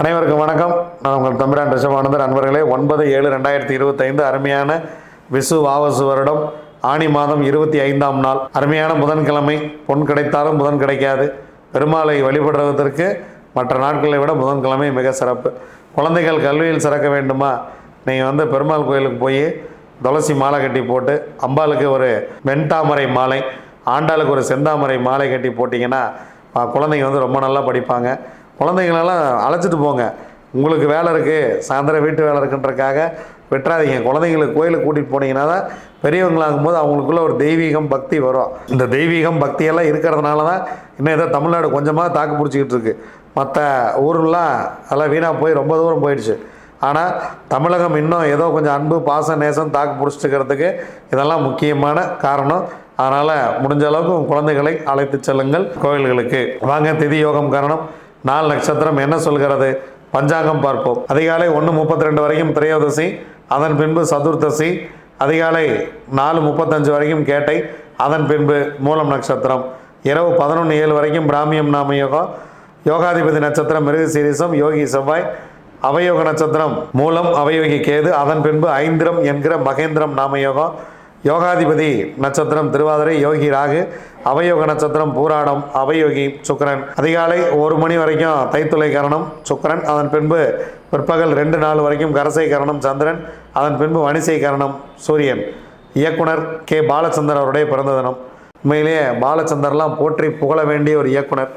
அனைவருக்கும் வணக்கம். நான் உங்கள் தம்பிரான் ரிஷபானந்தர். அன்பர்களே ஒன்பது ஏழு ரெண்டாயிரத்தி இருபத்தைந்து அருமையான விசு வாவசு வருடம் ஆனி மாதம் இருபத்தி ஐந்தாம் நாள். அருமையான புதன்கிழமை பொன் கிடைத்தாலும் புதன் கிடைக்காது. பெருமாளை வழிபடுறதற்கு மற்ற நாட்களை விட புதன்கிழமை மிக சிறப்பு. குழந்தைகள் கல்வியில் சிறக்க வேண்டுமா? நீங்கள் வந்து பெருமாள் கோயிலுக்கு போய் துளசி மாலை கட்டி போட்டு அம்பாளுக்கு ஒரு வெண்தாமரை மாலை ஆண்டாளுக்கு ஒரு செந்தாமரை மாலை கட்டி போட்டிங்கன்னா குழந்தைங்க வந்து ரொம்ப நல்லா படிப்பாங்க. குழந்தைங்களெல்லாம் அழைச்சிட்டு போங்க. உங்களுக்கு வேலை இருக்குது சாயந்தரம் வீட்டு வேலை இருக்குன்றக்காக வெட்டுறாதீங்க. குழந்தைங்களுக்கு கோயிலுக்கு கூட்டிகிட்டு போனீங்கன்னா தான் பெரியவங்களாகும் போது அவங்களுக்குள்ள ஒரு தெய்வீகம் பக்தி வரும். இந்த தெய்வீகம் பக்தியெல்லாம் இருக்கிறதுனால தான் இன்னும் ஏதோ தமிழ்நாடு கொஞ்சமாக தாக்கு பிடிச்சிக்கிட்டு இருக்கு. மற்ற ஊர்லாம் அதெல்லாம் வீணாக போய் ரொம்ப தூரம் போயிடுச்சு. ஆனால் தமிழகம் இன்னும் ஏதோ கொஞ்சம் அன்பு பாசம் நேசம் தாக்கு பிடிச்சிக்கிறதுக்கு இதெல்லாம் முக்கியமான காரணம். அதனால் முடிஞ்ச அளவுக்கு குழந்தைகளை அழைத்து செல்லுங்கள் கோயில்களுக்கு. வாங்க திதி யோகம் காரணம். நாலு நட்சத்திரம் என்ன சொல்கிறது? பஞ்சாங்கம் பார்ப்போம். அதிகாலை ஒன்று முப்பத்தி ரெண்டு வரைக்கும் திரையோதசி அதன் பின்பு சதுர்த்தசி அதிகாலை நாலு முப்பத்தஞ்சு வரைக்கும் கேட்டை அதன் பின்பு மூலம் நட்சத்திரம். இரவு பதினொன்று ஏழு வரைக்கும் பிராமியம் நாம யோகம் யோகாதிபதி நட்சத்திரம் மிருக சீரிசம் யோகி செவ்வாய் அவயோக நட்சத்திரம் மூலம் அவயோகி கேது அதன் பின்பு ஐந்திரம் என்கிற மகேந்திரம் நாமயோகம் யோகாதிபதி நட்சத்திரம் திருவாதிரை யோகி ராகு அவயோக நட்சத்திரம் பூராடம் அவயோகி சுக்கிரன். அதிகாலை ஒரு மணி வரைக்கும் தைத்துளை கரணம் சுக்கிரன். அதன் பின்பு பிற்பகல் ரெண்டு நாள் வரைக்கும் கரசை கரணம் சந்திரன். அதன் பின்பு வணிசை கரணம் சூரியன். இயக்குனர் கே. பாலச்சந்தர் அவருடைய பிறந்த தினம். உண்மையிலேயே பாலச்சந்தர்லாம் போற்றி புகழ வேண்டிய ஒரு இயக்குனர்.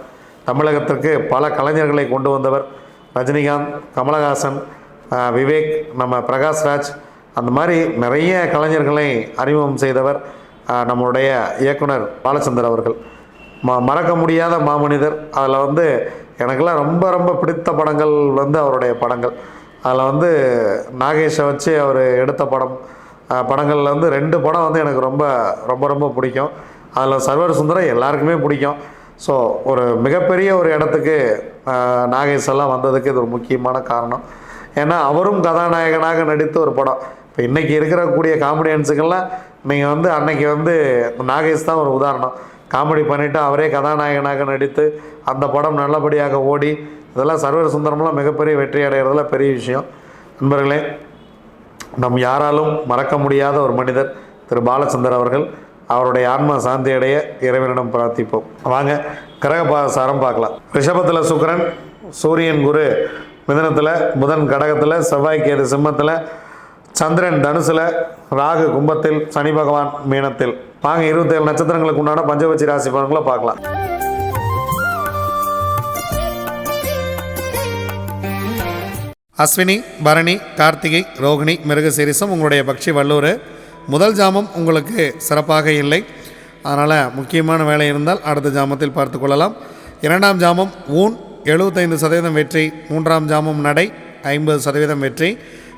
தமிழகத்திற்கு பல கலைஞர்களை கொண்டு வந்தவர் ரஜினிகாந்த் கமலஹாசன் விவேக் நம்ம பிரகாஷ்ராஜ் அந்த மாதிரி நிறைய கலைஞர்களை அறிமுகம் செய்தவர் நம்மளுடைய இயக்குனர் பாலச்சந்தர் அவர்கள். ம மறக்க முடியாத மாமனிதர். அதில் வந்து எனக்கெல்லாம் ரொம்ப ரொம்ப பிடித்த படங்கள் வந்து அவருடைய படங்கள். அதில் வந்து நாகேஷை வச்சு அவர் எடுத்த படம். படங்களில் படங்கள்ல வந்து ரெண்டு படம் வந்து எனக்கு ரொம்ப ரொம்ப ரொம்ப பிடிக்கும். அதில் சர்வர் சுந்தரம் எல்லாருக்குமே பிடிக்கும். ஸோ ஒரு மிகப்பெரிய ஒரு இடத்துக்கு நாகேஷ் எல்லாம் வந்ததுக்கு இது ஒரு முக்கியமான காரணம். ஏன்னா அவரும் கதாநாயகனாக நடித்த ஒரு படம். இப்போ இன்றைக்கி இருக்கிறக்கூடிய காமெடியன்ஸுக்கெல்லாம் நீங்கள் வந்து அன்னைக்கு வந்து நாகேஷ் தான் ஒரு உதாரணம். காமெடி பண்ணிவிட்டு அவரே கதாநாயகனாக நடித்து அந்த படம் நல்லபடியாக ஓடி இதெல்லாம் சர்வர் சுந்தரம்லாம் மிகப்பெரிய வெற்றி அடைகிறதுல பெரிய விஷயம். நண்பர்களே நம் யாராலும் மறக்க முடியாத ஒரு மனிதர் திரு பாலச்சந்தர் அவர்கள். அவருடைய ஆன்மா சாந்தி அடைய இறைவனிடம் பிரார்த்திப்போம். வாங்க கிரக பாசாரம் பார்க்கலாம். ரிஷபத்தில் சுக்கரன் சூரியன் குரு மிதனத்தில் புதன் கடகத்தில் செவ்வாய்க்கேது சிம்மத்தில் சந்திரன் தனுசில் ராகு கும்பத்தில் சனி பகவான் மீனத்தில். வாங்க இருபத்தேழு நட்சத்திரங்களுக்கு உண்டான பஞ்சவச்சி ராசி பலன்களை பார்க்கலாம். அஸ்வினி பரணி கார்த்திகை ரோகிணி மிருகசீரிசம் உங்களுடைய பக்ஷி வல்லூர். முதல் ஜாமம் உங்களுக்கு சிறப்பாக இல்லை. அதனால் முக்கியமான வேலை இருந்தால் அடுத்த ஜாமத்தில் பார்த்து கொள்ளலாம். இரண்டாம் ஜாமம் ஊன் எழுபத்தைந்து சதவீதம் வெற்றி. மூன்றாம் ஜாமம் நடை ஐம்பது சதவீதம் வெற்றி.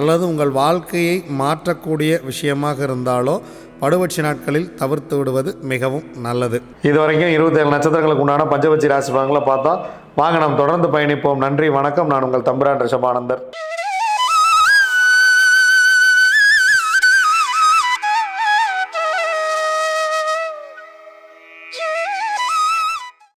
அல்லது உங்கள் வாழ்க்கையை மாற்றக்கூடிய விஷயமாக இருந்தாலோ படுவட்சி நாட்களில் தவிர்த்து விடுவது மிகவும் நல்லது. இதுவரைக்கும் இருபத்தேழு நட்சத்திரங்களுக்கு உண்டான பஞ்சபட்சி ராசி பலன்களை பார்த்தா வாங்க நாம் தொடர்ந்து பயணிப்போம். நன்றி வணக்கம். நான் உங்கள் தம்பிரான் ரிஷபானந்தர்.